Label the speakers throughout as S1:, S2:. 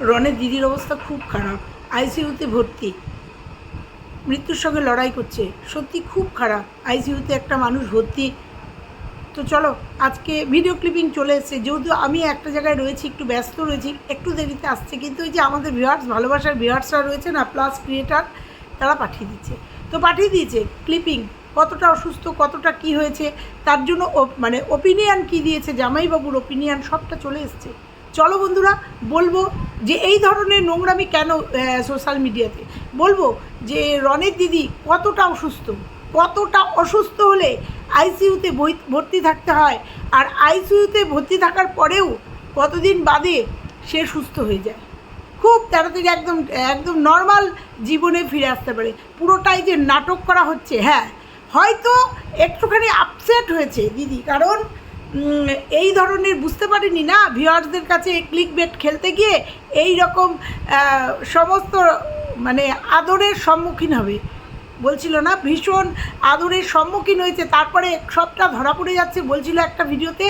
S1: রনের দিদির অবস্থা খুব খারাপ, আইসিইউতে ভর্তি। মৃত্যুর সঙ্গে লড়াই করছে, সত্যি খুব খারাপ, আইসিইউতে একটা মানুষ ভর্তি। তো চলো, আজকে ভিডিও ক্লিপিং চলে এসেছে, যেহেতু আমি একটা জায়গায় রয়েছি, একটু ব্যস্ত রয়েছি, একটু দেরিতে আসছে, কিন্তু ওই যে আমাদের ভিউয়ার্স ভালোবাসার ভিউয়ার্সরা রয়েছে না প্লাস ক্রিয়েটার তারা পাঠিয়ে দিচ্ছে। তো পাঠিয়ে দিয়েছে ক্লিপিং কতটা অসুস্থ, কতটা কি হয়েছে, তার জন্য মানে ওপিনিয়ন কি দিয়েছে, জামাইবাবুর ওপিনিয়ন সবটা চলে এসছে। চলো বন্ধুরা, বলব যে এই ধরনের নোংরামি কেন সোশ্যাল মিডিয়াতে বলব যে রনের দিদি কতটা অসুস্থ কতটা অসুস্থ হলে আইসিইউতে ভর্তি থাকতে হয় আর আইসিইউতে ভর্তি থাকার পরেও কতদিন বাদে সে সুস্থ হয়ে যায়। খুব তাড়াতাড়ি একদম একদম নর্মাল জীবনে ফিরে আসতে পারে। পুরোটাই যে নাটক করা হচ্ছে হ্যাঁ। হয়তো একটুখানি আপসেট হয়েছে দিদি, কারণ এই ধরনের বুঝতে পারিনি না। ভিউয়ার্সদের কাছে ক্লিক বেট খেলতে গিয়ে এই রকম সমস্ত মানে আদরের সম্মুখীন হবে। বলছিল না, ভীষণ আদরের সম্মুখীন হয়েছে। তারপরে সবটা ধরা পড়ে যাচ্ছে, বলছিল একটা ভিডিওতে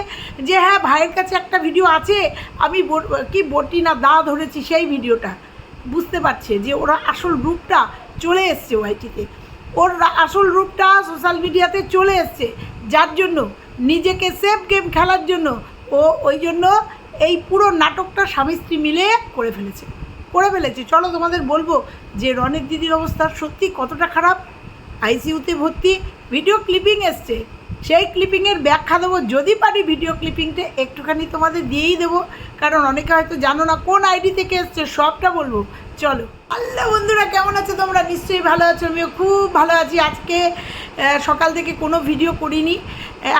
S1: যে হ্যাঁ ভাইয়ের কাছে একটা ভিডিও আছে। আমি কি বটি না দা ধরেছি সেই ভিডিওটা। বুঝতে পারছে যে, ওরা আসল রূপটা চলে এসছে ওয়াইটিতে। ওর আসল রূপটা সোশ্যাল মিডিয়াতে চলে এসছে। যার জন্য নিজেকে সেফ গেম খেলার জন্য। ও ওই জন্য এই পুরো নাটকটা স্বামী স্ত্রী মিলে করে ফেলেছে। করে ফেলেছে। চলো তোমাদের বলব যে রনের দিদির অবস্থা সত্যি কতটা খারাপ? আইসিইউতে ভর্তি ভিডিও ক্লিপিং এসছে। সেই ক্লিপিংয়ের ব্যাখ্যা দেবো। যদি পারি ভিডিও ক্লিপিংটা একটুখানি তোমাদের দিয়েই দেবো। কারণ অনেকে হয়তো জানো না কোন আইডি থেকে এসছে, সবটা বলব। চলো। আল্লাহ, বন্ধুরা কেমন আছো তোমরা? নিশ্চয়ই ভালো আছো, আমিও খুব ভালো আছি। আজকে সকাল থেকে কোনো ভিডিও করিনি।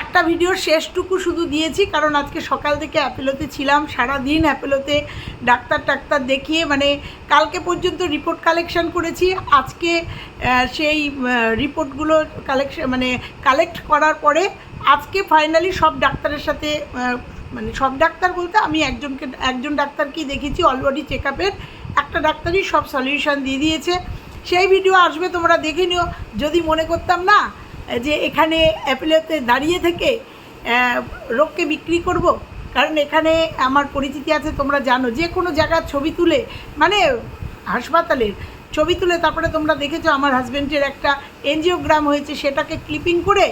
S1: একটা ভিডিও শেষটুকু শুধু দিয়েছি, কারণ আজকে সকাল থেকে অ্যাপেলোতে ছিলাম। সারা দিন অ্যাপেলোতে ডাক্তার টাক্তার দেখিয়ে মানে কালকে পর্যন্ত রিপোর্ট কালেকশন করেছি। আজকে সেই রিপোর্টগুলো কালেকশন মানে কালেক্ট করার পরে আজকে ফাইনালি সব ডাক্তারের সাথে মানে সব ডাক্তার বলতে আমি একজনকে, একজন ডাক্তারকেই দেখেছি, অলরেডি চেক আপের একটা ডাক্তারই সব সলিউশন দিয়ে দিয়েছে। সেই ভিডিও আসবে, তোমরা দেখে নিও। যদি মনে করতাম না, যে এখানে অ্যাপেলোতে দাঁড়িয়ে থেকে রোগকে বিক্রি করব, কারণ এখানে আমার পরিচিতি আছে, তোমরা জানো, যে কোনো জায়গার ছবি তুলে মানে হাসপাতালের ছবি তুলে, তারপরে তোমরা দেখেছ, আমার হাজব্যান্ডের একটা এনজিওগ্রাম হয়েছে, সেটাকে ক্লিপিং করে,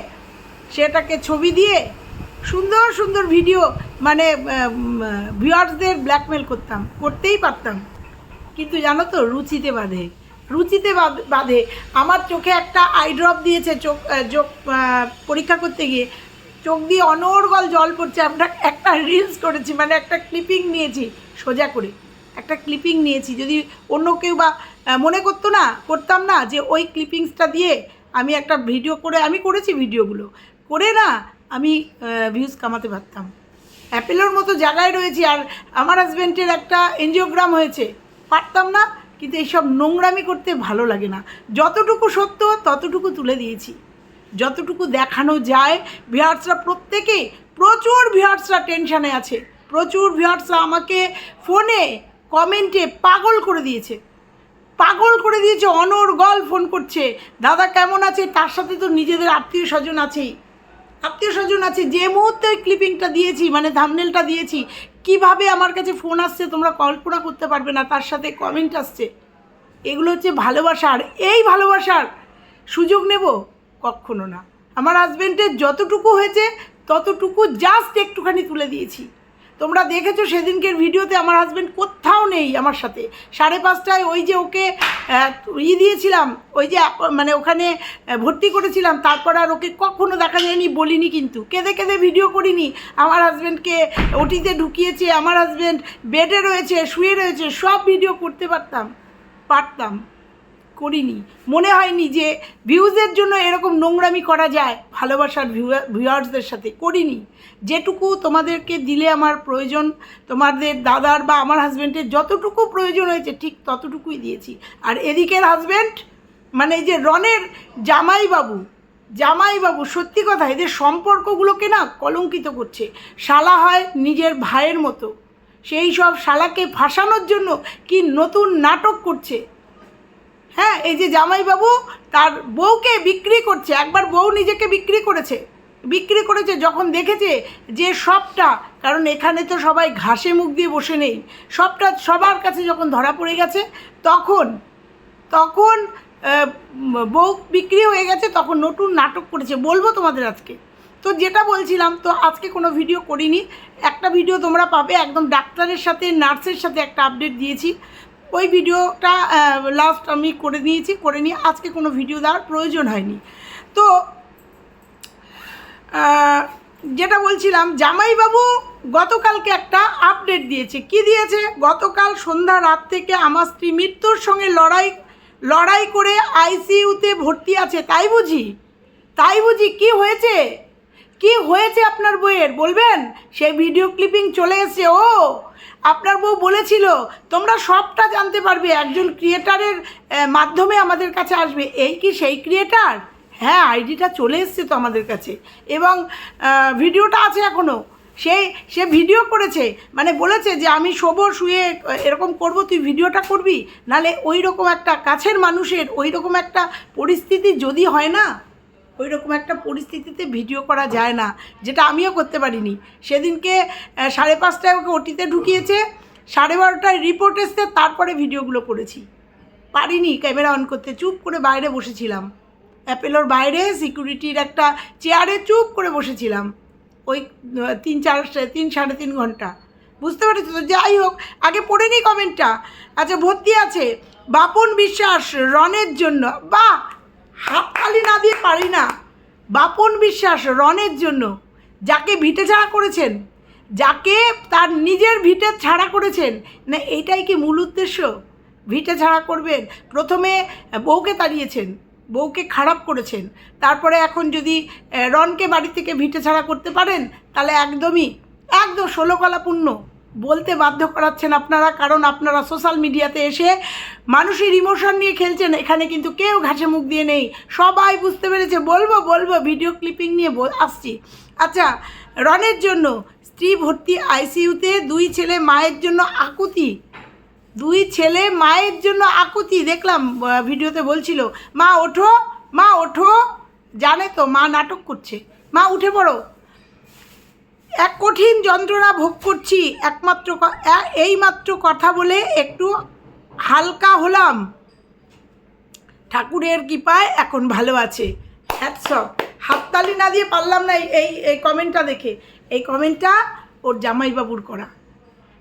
S1: সেটাকে ছবি দিয়ে সুন্দর সুন্দর ভিডিও মানে ভিউয়ার্সদের ব্ল্যাকমেল করতাম, করতেই পারতাম। কিন্তু জানো তো, রুচিতে বাঁধে। রুচিতে বাঁধ- আমার চোখে একটা আই ড্রপ দিয়েছে চোখ চোখ পরীক্ষা করতে গিয়ে। চোখ দিয়ে অনর্গল জল পড়ছে। আমরা একটা রিলস করেছি মানে একটা ক্লিপিং নিয়েছি, সোজা করে। একটা ক্লিপিং নিয়েছি। যদি অন্য কেউ বা মনে করতো না, করতাম না, যে ওই ক্লিপিংসটা দিয়ে আমি একটা ভিডিও করে, আমি করেছি ভিডিওগুলো করে না, আমি ভিউজ কামাতে পারতাম। অ্যাপেলোর মতো জায়গায় রয়েছি। আর আমার হাজব্যান্ডের একটা এনজিওগ্রাম হয়েছে। পারতাম না, কিন্তু এইসব নোংরামি করতে ভালো লাগে না। যতটুকু সত্য, ততটুকু তুলে দিয়েছি। যতটুকু দেখানো যায় ভিউয়ার্সরা প্রত্যেকে প্রচুর ভিউয়ার্সরা টেনশানে আছে। প্রচুর ভিউয়ার্সরা আমাকে ফোনে কমেন্টে পাগল করে দিয়েছে। পাগল করে দিয়েছে, অনর্গল ফোন করছে। দাদা, কেমন আছে? তার সাথে তো নিজেদের আত্মীয় স্বজন আছেই। আত্মীয় স্বজন আছে, যে মুহূর্তে ক্লিপিংটা দিয়েছি মানে থামনেলটা দিয়েছি কীভাবে আমার কাছে ফোন আসছে, তোমরা কল্পনা করতে পারবে না, তার সাথে কমেন্ট আসছে। এগুলো হচ্ছে ভালোবাসার, এই ভালোবাসার সুযোগ নেব কখনো না। আমার হাজব্যান্ডের যতটুকু হয়েছে, ততটুকু জাস্ট একটুখানি তুলে দিয়েছি। তোমরা দেখেছ সেদিনকের ভিডিওতে আমার হাজব্যান্ড কোথাও নেই আমার সাথে। সাড়ে পাঁচটায় ওই যে ওকে ই দিয়েছিলাম, ওই যে মানে ওখানে ভর্তি করেছিলাম, তারপর আর ওকে কখনো দেখা যায়নি, বলিনি কিন্তু। কেঁদে কেঁদে ভিডিও করিনি। আমার হাজব্যান্ডকে ওটিতে ঢুকিয়েছে, আমার হাজব্যান্ড বেডে রয়েছে, শুয়ে রয়েছে, সব ভিডিও করতে পারতাম পারতাম। করিনি। মনে হয়নি যে ভিউজের জন্য এরকম নোংরামি করা যায়, ভালোবাসার ভিউয়ার্সদের সাথে। করিনি। যেটুকু তোমাদেরকে দিলে আমার প্রয়োজন, তোমাদের দাদার বা আমার হাজব্যান্ডের যতটুকু প্রয়োজন হয়েছে, ঠিক ততটুকুই দিয়েছি। আর এদিকের হাজব্যান্ড মানে এই যে রনের জামাইবাবু জামাইবাবু, সত্যি কথা, এদের সম্পর্কগুলোকে না কলঙ্কিত করছে। শালা হয় নিজের ভাইয়ের মতো। সেই সব শালাকে ফাঁসানোর জন্য কি নতুন নাটক করছে? হ্যাঁ এই যে জামাইবাবু তার বউকে বিক্রি করছে, একবার বউ নিজেকে বিক্রি করেছে। বিক্রি করেছে, যখন দেখেছে যে সবটা, কারণ এখানে তো সবাই ঘাসে মুখ দিয়ে বসে নেই, সবটা সবার কাছে যখন ধরা পড়ে গেছে, তখন তখন বউ বিক্রি হয়ে গেছে, তখন নতুন নাটক করেছে, বলব তোমাদের আজকে। তো যেটা বলছিলাম, তো আজকে কোনো ভিডিও করিনি, একটা ভিডিও তোমরা পাবে, একদম ডাক্তারের সাথে, নার্সের সাথে একটা আপডেট দিয়েছি। ওই ভিডিওটা লাস্ট আমি করে নিয়েছি, করে নিয়ে আজকে কোনো ভিডিও দেওয়ার প্রয়োজন হয়নি। তো যেটা বলছিলাম, জামাইবাবু গতকালকে একটা আপডেট দিয়েছে। কি দিয়েছে? গতকাল সন্ধ্যা রাত থেকে আমার স্ত্রী মৃত্যুর সঙ্গে লড়াই লড়াই করে আইসিইউতে ভর্তি আছে। তাই বুঝি? তাই বুঝি? কি হয়েছে? কি হয়েছে আপনার বইয়ের? বলবেন? সেই ভিডিও ক্লিপিং চলে এসছে, ও! আপনার বউ বলেছিল, তোমরা সবটা জানতে পারবে, একজন ক্রিয়েটারের মাধ্যমে আমাদের কাছে আসবে। এই কি সেই ক্রিয়েটার হ্যাঁ আইডিটা চলে এসছে তো আমাদের কাছে। এবং ভিডিওটা আছে এখনও সে সে ভিডিও করেছে মানে বলেছে যে, আমি শোবো, শুয়ে, এরকম করব, তুই ভিডিওটা করবি? নালে ওই রকম একটা কাছের মানুষের ওই রকম একটা পরিস্থিতি যদি হয় না ওই রকম একটা পরিস্থিতিতে ভিডিও করা যায় না, যেটা আমিও করতে পারিনি। সেদিনকে সাড়ে পাঁচটায় ওকে ওটিতে ঢুকিয়েছে, সাড়ে বারোটায় রিপোর্ট এসছে, তারপরে ভিডিওগুলো করেছি। পারিনি, ক্যামেরা অন করতে, চুপ করে বাইরে বসেছিলাম। অ্যাপেলোর বাইরে, সিকিউরিটির একটা চেয়ারে চুপ করে বসেছিলাম। ওই তিন চার, তিন, সাড়ে তিন ঘণ্টা। বুঝতে পেরেছি তো? যাই হোক, আগে পড়ে নিই কমেন্টটা। আচ্ছা ভর্তি আছে। বাপন বিশ্বাস রনের জন্য। বা হাততালি না দিয়ে পারি না। বাপন বিশ্বাস রনের জন্য। যাকে ভিটে ছাড়া করেছেন, যাকে তার নিজের ভিটে ছাড়া করেছেন, না এটাই কি মূল উদ্দেশ্য? ভিটে ছাড়া করবেন। প্রথমে বউকে তাড়িয়েছেন, বউকে খারাপ করেছেন। তারপরে এখন যদি রনকে বাড়ি থেকে ভিটে ছাড়া করতে পারেন, তাহলে একদমই, একদম ষোলকলাপূর্ণ বলতে বাধ্য করাচ্ছেন আপনারা, কারণ আপনারা সোশ্যাল মিডিয়াতে এসে মানুষের ইমোশন নিয়ে খেলছেন, এখানে কিন্তু কেউ ঘাসে মুখ দিয়ে নেই। সবাই বুঝতে পেরেছে, বলব বলব ভিডিও ক্লিপিং নিয়ে আসছি। আচ্ছা রনের জন্য স্ত্রী ভর্তি আইসিইউতে দুই ছেলে মায়ের জন্য আকুতি। দুই ছেলে মায়ের জন্য আকুতি, দেখলাম ভিডিওতে বলছিল, মা, ওঠো মা, ওঠো। জানে তো, মা নাটক করছে। মা, উঠে পড়ো। এক কঠিন যন্ত্রণা ভোগ করছি। একমাত্র ক- এ- এইমাত্র কথা বলে একটু হালকা হলাম। ঠাকুরের কৃপায় এখন ভালো আছে। হ্যাটসঅপ হাততালি না দিয়ে পারলাম না এই- এই এই কমেন্টটা দেখে। এই কমেন্টটা ওর জামাইবাবুর করা।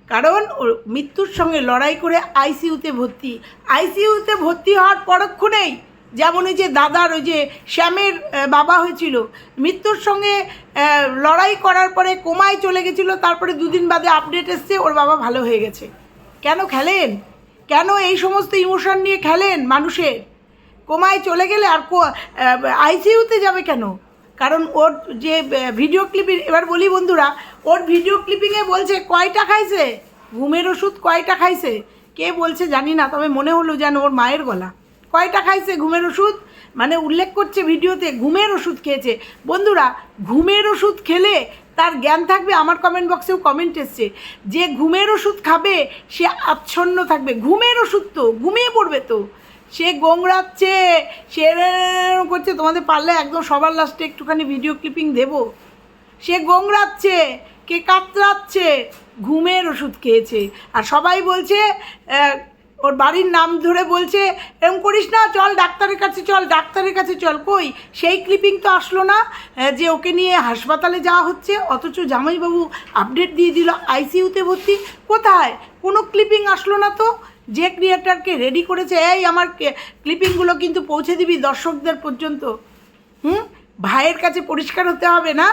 S1: কারণ ওর মৃত্যুর সঙ্গে লড়াই করে আইসিইউতে ভর্তি। আইসিইউতে ভর্তি হওয়ার পরক্ষণেই যেমন ওই যে দাদার ওই যে শ্যামের বাবা হয়েছিল, মৃত্যুর সঙ্গে লড়াই করার পরে কোমায় চলে গেছিল, তারপরে দুদিন বাদে আপডেট এসছে, ওর বাবা ভালো হয়ে গেছে। কেন খেলেন? কেন এই সমস্ত ইমোশন নিয়ে খেলেন মানুষের? কোমায় চলে গেলে আর আইসিইউতে যাবে কেন? কারণ ওর যে ভিডিও ক্লিপিং এবার বলি বন্ধুরা, ওর ভিডিও ক্লিপিংয়ে বলছে, কয়টা খাইছে? ঘুমের ওষুধ কয়টা খাইছে? কে বলছে জানি না, তবে মনে হলো যেন ওর মায়ের গলা। কয়টা খাইছে, ঘুমের ওষুধ? মানে উল্লেখ করছে ভিডিওতে, ঘুমের ওষুধ খেয়েছে। বন্ধুরা, ঘুমের ওষুধ খেলে তার জ্ঞান থাকবে, আমার কমেন্ট বক্সেও কমেন্ট এসছে। যে ঘুমের ওষুধ খাবে, সে আচ্ছন্ন থাকবে। ঘুমের ওষুধ তো, ঘুমিয়ে পড়বে তো। সে গোংড়াচ্ছে সে করছে, তোমাদের পারলে একদম সবার লাস্টে একটুখানি ভিডিও ক্লিপিং দেবো। সে গোংড়াচ্ছে কে কাতরাচ্ছে, ঘুমের ওষুধ খেয়েছে। আর সবাই বলছে ওর বাড়ির নাম ধরে বলছে, এরম করিস না, চল ডাক্তারের কাছে চল, ডাক্তারের কাছে চল। কই? সেই ক্লিপিং তো আসলো না যে ওকে নিয়ে হাসপাতালে যাওয়া হচ্ছে, অথচ জামাইবাবু আপডেট দিয়ে দিল আইসিইউতে ভর্তি। কোথায়? কোনো ক্লিপিং আসলো না তো? যে ক্রিয়েটারকে রেডি করেছে, এই আমার ক্লিপিংগুলো কিন্তু পৌঁছে দিবি দর্শকদের পর্যন্ত। হুম? ভাইয়ের কাছে পরিষ্কার হতে হবে না?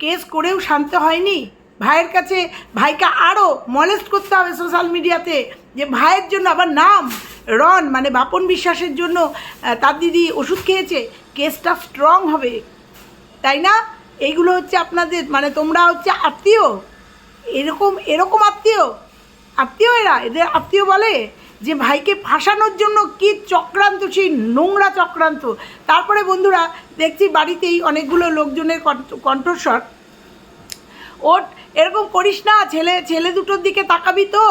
S1: কেস করেও শান্ত হয়নি? ভাইয়ের কাছে ভাইকে আরও মলেস্ট করতে হবে সোশ্যাল মিডিয়াতে যে ভাইয়ের জন্য আবার নাম রন মানে বাপন বিশ্বাসের জন্য তার দিদি ওষুধ খেয়েছে কেসটা স্ট্রং হবে। তাই না? এইগুলো হচ্ছে আপনাদের মানে তোমরা হচ্ছে আত্মীয়। এরকম এরকম আত্মীয়। আত্মীয় এরা, এদের আত্মীয় বলে যে ভাইকে ফাঁসানোর জন্য কি চক্রান্ত, সেই নোংরা চক্রান্ত। তারপরে বন্ধুরা, দেখছি বাড়িতেই অনেকগুলো লোকজনের কণ্ঠ- কণ্ঠস্বর। ওট এরকম করিস না, ছেলে ছেলে দুটোর দিকে তাকাবি তো।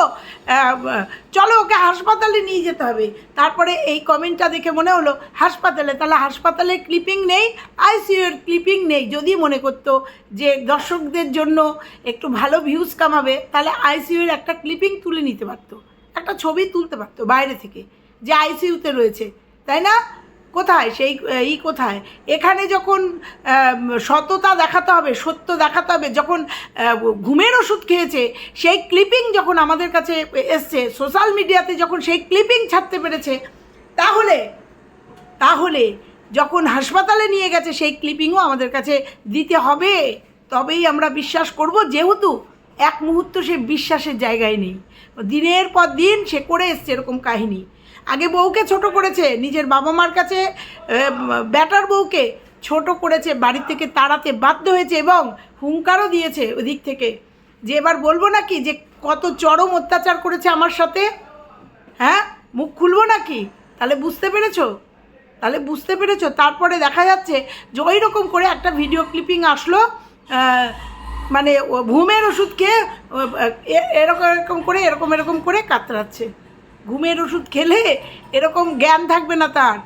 S1: চলো ওকে হাসপাতালে নিয়ে যেতে হবে। তারপরে এই কমেন্টটা দেখে মনে হলো, হাসপাতালে, তাহলে হাসপাতালে ক্লিপিং নেই আইসিইউর ক্লিপিং নেই, যদি মনে করতো যে দর্শকদের জন্য একটু ভালো ভিউজ কামাবে, তাহলে আইসিইউর একটা ক্লিপিং তুলে নিতে পারতো। একটা ছবি তুলতে পারতো বাইরে থেকে, যে আইসিইউতে রয়েছে, তাই না? কোথায়? সেই ই কোথায়? এখানে যখন সততা দেখাতে হবে, সত্য দেখাতে হবে, যখন ঘুমের ওষুধ খেয়েছে, সেই ক্লিপিং যখন আমাদের কাছে এসছে, সোশ্যাল মিডিয়াতে যখন সেই ক্লিপিং ছাড়তে পেরেছে, তাহলে তাহলে যখন হাসপাতালে নিয়ে গেছে, সেই ক্লিপিংও আমাদের কাছে দিতে হবে। তবেই আমরা বিশ্বাস করব, যেহেতু এক মুহূর্ত সে বিশ্বাসের জায়গায় নেই। দিনের পর দিন সে করে এসছে এরকম কাহিনী। আগে বউকে ছোট করেছে, নিজের বাবা মার কাছে ব্যাটার বউকে ছোট করেছে, বাড়ি থেকে তাড়াতে বাধ্য হয়েছে এবং হুঙ্কারও দিয়েছে ওদিক থেকে। যে এবার বলব নাকি যে কত চরম অত্যাচার করেছে আমার সাথে? হ্যাঁ? মুখ খুলবো নাকি? তাহলে বুঝতে পেরেছ? তাহলে বুঝতে পেরেছ? তারপরে দেখা যাচ্ছে যে ওই রকম করে একটা ভিডিও ক্লিপিং আসলো মানে ও ঘুমের ওষুধ খেয়ে এরকম এরকম করে, এরকম এরকম করে কাতরাচ্ছে। ঘুমের ওষুধ খেলে এরকম জ্ঞান থাকবে না তার।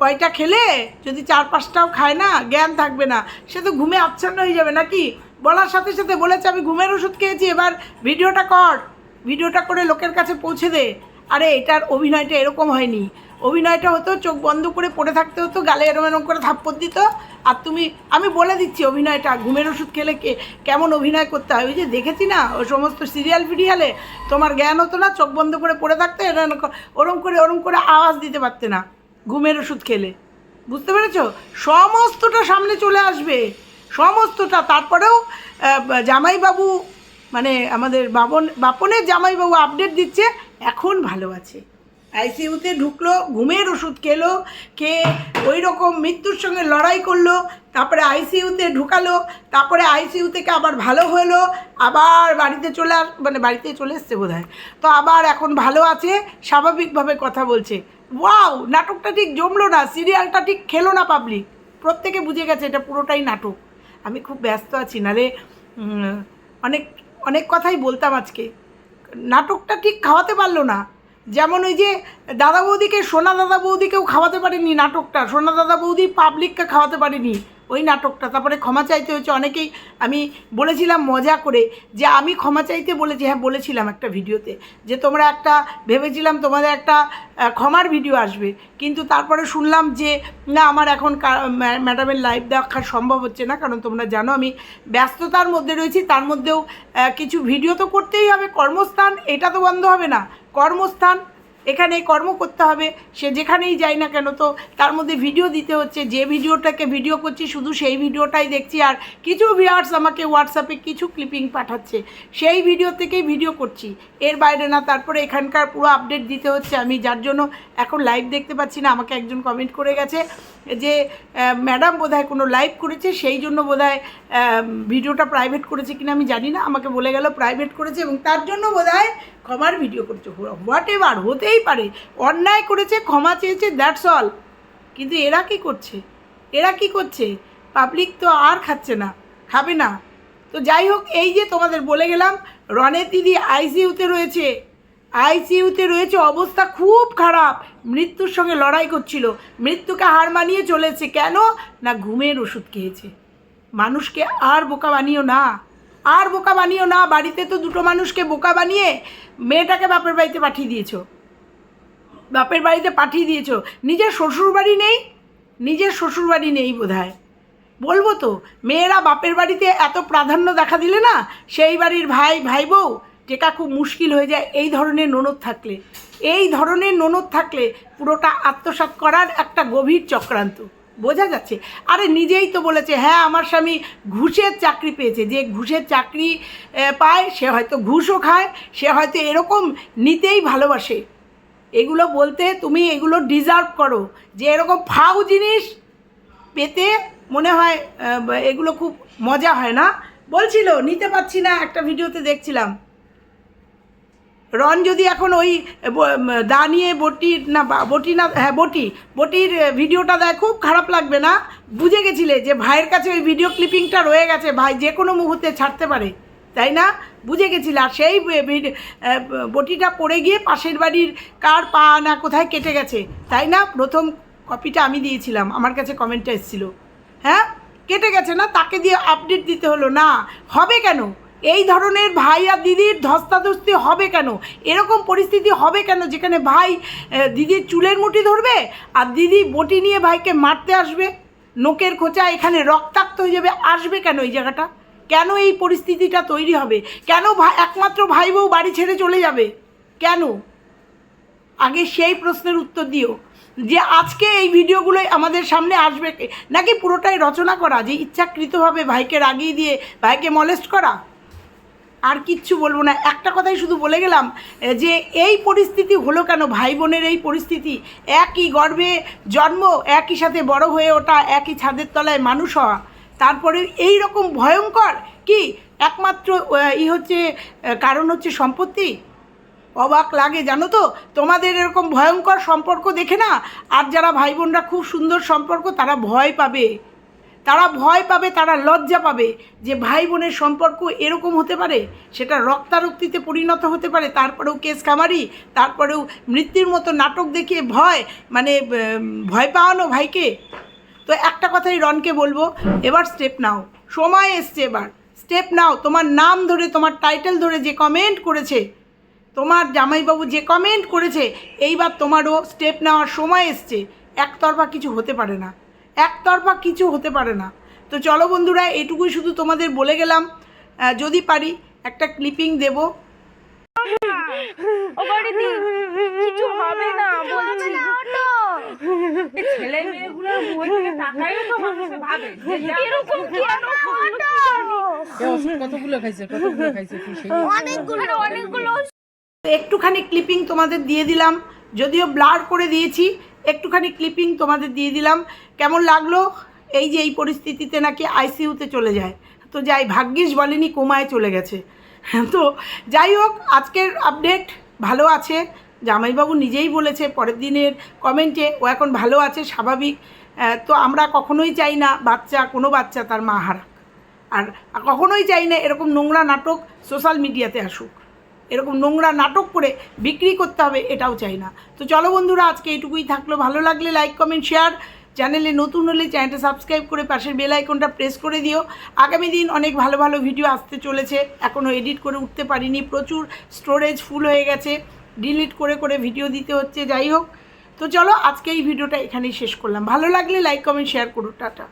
S1: কয়টা খেলে? যদি চার পাঁচটাও খায় না, জ্ঞান থাকবে না। সে তো ঘুমে আচ্ছন্ন হয়ে যাবে নাকি? বলার সাথে সাথে বলেছে, আমি ঘুমের ওষুধ খেয়েছি, এবার ভিডিওটা কর। ভিডিওটা করে লোকের কাছে পৌঁছে দে। আরে, এটার অভিনয়টা এরকম হয়নি। অভিনয়টা হতো, চোখ বন্ধ করে পড়ে থাকতে হতো, গালে এরম এরম করে থাপ্পড় দিত। আর তুমি, আমি বলে দিচ্ছি অভিনয়টা, ঘুমের ওষুধ খেলে কে, কেমন অভিনয় করতে হয়? ওই যে দেখেছি না ওই সমস্ত সিরিয়াল ফিরিয়ালে তোমার জ্ঞান হতো না, চোখ বন্ধ করে পড়ে থাকতে, এরম ওরম করে ওরম করে আওয়াজ দিতে পারতে না, ঘুমের ওষুধ খেলে। বুঝতে পেরেছ? সমস্তটা সামনে চলে আসবে। সমস্তটা, তারপরেও জামাইবাবু মানে আমাদের বাবন, বাপনের জামাইবাবু আপডেট দিচ্ছে, এখন ভালো আছে। আইসিইউতে ঢুকলো, ঘুমের ওষুধ খেলো, খেয়ে ওই রকম মৃত্যুর সঙ্গে লড়াই করল, তারপরে আইসিইউতে ঢুকালো, তারপরে আইসিইউ থেকে আবার ভালো হলো, আবার বাড়িতে চলে আস মানে বাড়িতে চলে এসছে বোধ তো আবার এখন ভালো আছে, স্বাভাবিকভাবে কথা বলছে। ওয়াও, নাটকটা ঠিক জমলো না, সিরিয়ালটা ঠিক খেলো না পাবলিক প্রত্যেকে বুঝে গেছে এটা পুরোটাই নাটক। আমি খুব ব্যস্ত আছি, নালে অনেক অনেক কথাই বলতাম আজকে। নাটকটা ঠিক খাওয়াতে পারল না। যেমন ওই যে দাদা বৌদিকে, সোনা দাদা বৌদিকেও খাওয়াতে পারেনি নাটকটা, সোনা দাদা বৌদি পাবলিককে খাওয়াতে পারেনি। ওই নাটকটা। তারপরে ক্ষমা চাইতে হয়েছে। অনেকেই আমি বলেছিলাম মজা করে যে আমি ক্ষমা চাইতে বলেছি। হ্যাঁ বলেছিলাম একটা ভিডিওতে যে তোমরা একটা ভেবেছিলাম তোমাদের একটা ক্ষমার ভিডিও আসবে। কিন্তু তারপরে শুনলাম যে না, আমার এখন ম্যাডামের লাইভ দেখা সম্ভব হচ্ছে না। কারণ তোমরা জানো আমি ব্যস্ততার মধ্যে রয়েছি। তার মধ্যেও কিছু ভিডিও তো করতেই হবে। কর্মস্থান, এটা তো বন্ধ হবে না। কর্মস্থান এখানে কর্ম করতে হবে, সে যেখানেই যায় না কেন তো তার মধ্যে ভিডিও দিতে হচ্ছে, যে ভিডিওটাকে ভিডিও করছি শুধু সেই ভিডিওটাই দেখছি আর কিছু ভিউয়ার্স আমাকে হোয়াটসঅ্যাপে কিছু ক্লিপিং পাঠাচ্ছে, সেই ভিডিও থেকেই ভিডিও করছি। এর বাইরে না, তারপরে এখানকার পুরো আপডেট দিতে হচ্ছে আমি, যার জন্য এখন লাইভ দেখতে পাচ্ছি না, আমাকে একজন কমেন্ট করে গেছে। যে ম্যাডাম বোধহয় কোনো লাইভ করেছে, সেই জন্য বোধহয় ভিডিওটা প্রাইভেট করেছে কিনা আমি জানি না, আমাকে বলে গেল প্রাইভেট করেছে এবং তার জন্য বোধহয় ক্ষমার ভিডিও করেছে। হোয়াট এভার হতেই পারে, অন্যায় করেছে, ক্ষমা চেয়েছে দ্যাটস অল কিন্তু এরা কি করছে? এরা কি করছে? পাবলিক তো আর খাচ্ছে না, খাবে না। তো যাই হোক, এই যে তোমাদের বলে গেলাম রনের দিদি আইসিইউতে রয়েছে। আইসিইউতে রয়েছে অবস্থা খুব খারাপ। মৃত্যুর সঙ্গে লড়াই করছিল। মৃত্যুকে হার মানিয়ে চলেছে। কেন? না ঘুমের ওষুধ খেয়েছে। মানুষকে আর বোকা বানিও না। আর বোকা বানিও না। বাড়িতে তো দুটো মানুষকে বোকা বানিয়ে মেয়েটাকে বাপের বাড়িতে পাঠিয়ে দিয়েছ। বাপের বাড়িতে পাঠিয়ে দিয়েছ। নিজের শ্বশুর বাড়ি নেই? নিজের শ্বশুর বাড়ি নেই বোধ বলব তো, মেয়েরা বাপের বাড়িতে এত প্রাধান্য দেখা দিলে না? সেই বাড়ির ভাই ভাই বউ টেকা খুব মুশকিল হয়ে যায় এই ধরনের ননদ থাকলে। এই ধরনের ননদ থাকলে পুরোটা আত্মসাৎ করার একটা গভীর চক্রান্ত। বোঝা যাচ্ছে? আরে নিজেই তো বলেছে হ্যাঁ আমার স্বামী ঘুষের চাকরি পেয়েছে। যে ঘুষের চাকরি পায়, সে হয়তো ঘুষও খায়, সে হয়তো এরকম নিতেই ভালোবাসে। এগুলো বলতে তুমি এগুলো ডিজার্ভ করো। যে এরকম ফাউ জিনিস পেতে মনে হয় এগুলো খুব মজা হয় না? বলছিল, নিতে পারছি না, একটা ভিডিওতে দেখছিলাম। রন যদি এখন ওই দা নিয়ে বটি, না বটি না হ্যাঁ বটি, বটির ভিডিওটা দেয় খুব খারাপ লাগবে না? বুঝে গেছিলে যে ভাইয়ের কাছে ওই ভিডিও ক্লিপিংটা রয়ে গেছে, ভাই যে কোনো মুহূর্তে ছাড়তে পারে, তাই না? বুঝে গেছিলে? আর সেই বটিটা পড়ে গিয়ে পাশের বাড়ির কার পা না কোথায় কেটে গেছে, তাই না? প্রথম কপিটা আমি দিয়েছিলাম, আমার কাছে কমেন্টটা এসেছিল। হ্যাঁ? কেটে গেছে না? তাকে দিয়ে আপডেট দিতে হলো, না। হবে কেন? এই ধরনের ভাই আর দিদির ধস্তাধস্তি হবে কেন? এরকম পরিস্থিতি হবে কেন যেখানে ভাই দিদির চুলের মুঠি ধরবে আর দিদি বটি নিয়ে ভাইকে মারতে আসবে? নোকের খোঁচা এখানে রক্তাক্ত হয়ে যাবে, আসবে কেন এই জায়গাটা? কেন এই পরিস্থিতিটা তৈরি হবে? কেন একমাত্র ভাই বউ বাড়ি ছেড়ে চলে যাবে? কেন? আগে সেই প্রশ্নের উত্তর দিও। যে আজকে এই ভিডিওগুলোই আমাদের সামনে আসবে, নাকি পুরোটাই রচনা করা, যে ইচ্ছাকৃতভাবে ভাইকে রাগিয়ে দিয়ে, ভাইকে মলেস্ট করা? আর কিচ্ছু বলব না। একটা কথাই শুধু বলে গেলাম যে এই পরিস্থিতি হলো কেন? ভাই বোনের এই পরিস্থিতি। একই গর্ভে জন্ম, একই সাথে বড় হয়ে ওঠা, একই ছাদের তলায় মানুষ হওয়া। তারপরে এই রকম ভয়ঙ্কর কি? একমাত্র ই হচ্ছে কারণ হচ্ছে সম্পত্তি? অবাক লাগে, জানো তো? তোমাদের এরকম ভয়ঙ্কর সম্পর্ক দেখে না? আর যারা ভাই বোনরা খুব সুন্দর সম্পর্ক, তারা ভয় পাবে। তারা ভয় পাবে, তারা লজ্জা পাবে যে ভাই বোনের সম্পর্ক এরকম হতে পারে, সেটা রক্তারক্তিতে পরিণত হতে পারে, তারপরেও কেস কামারি তারপরেও মৃত্যুর মতো নাটক দেখিয়ে ভয় মানে ভয় পাওয়ানো ভাইকে। তো একটা কথাই রনকে বলব, এবার স্টেপ নাও। সময় এসছে এবার। স্টেপ নাও। তোমার নাম ধরে, তোমার টাইটেল ধরে যে কমেন্ট করেছে, তোমার জামাইবাবু যে কমেন্ট করেছে, এইবার তোমারও স্টেপ নেওয়ার সময় এসছে। একতরফা কিছু হতে পারে না। একতরফা কিছু হতে পারে না। তো চলো বন্ধুরা এটুকুই শুধু তোমাদের বলে গেলাম। যদি পারি একটা ক্লিপিং দেব।
S2: কিছু হবে না বলছি। ছেলে মেয়েগুলোর তাকাইও তো ভাবে
S3: এরকম কেন
S4: এ ওষুধ কতগুলো খাইছে? কতগুলো খাইছে
S3: অনেকগুলো অনেকগুলো
S1: একটুখানি ক্লিপিং তোমাদের দিয়ে দিলাম। যদিও ব্লার করে দিয়েছি একটুখানি ক্লিপিং তোমাদের দিয়ে দিলাম। কেমন লাগল? এই যে এই পরিস্থিতিতে নাকি আইসিইউতে চলে যায়। তো যাই, ভাগ্যিস বলেনি, কোমায় চলে গেছে। তো যাই হোক, আজকের আপডেট ভালো আছে। জামাইবাবু নিজেই বলেছে, পরের দিনের কমেন্টে ও এখন ভালো আছে, স্বাভাবিক। তো আমরা কখনোই চাই না বাচ্চা, কোনো বাচ্চা তার মা হারাক। আর কখনোই চাই না এরকম নোংরা নাটক সোশ্যাল মিডিয়াতে আসুক। এরকম নোংরা নাটক করে বিক্রি করতে হবে, এটাও চাই না। তো চলো বন্ধুরা, আজকে এটুকুই থাকল। ভালো লাগলে লাইক কমেন্ট শেয়ার চ্যানেলে নতুন হলে চ্যানেলটা সাবস্ক্রাইব করে পাশের বেল আইকনটা প্রেস করে দিও। আগামী দিন অনেক ভালো ভালো ভিডিও আসতে চলেছে। এখনও এডিট করে উঠতে পারিনি। প্রচুর স্টোরেজ ফুল হয়ে গেছে। ডিলিট করে করে ভিডিও দিতে হচ্ছে, যাই হোক। তো চলো, আজকে এই ভিডিওটা এখানেই শেষ করলাম। ভালো লাগলে লাইক কমেন্ট শেয়ার করো। টাটা।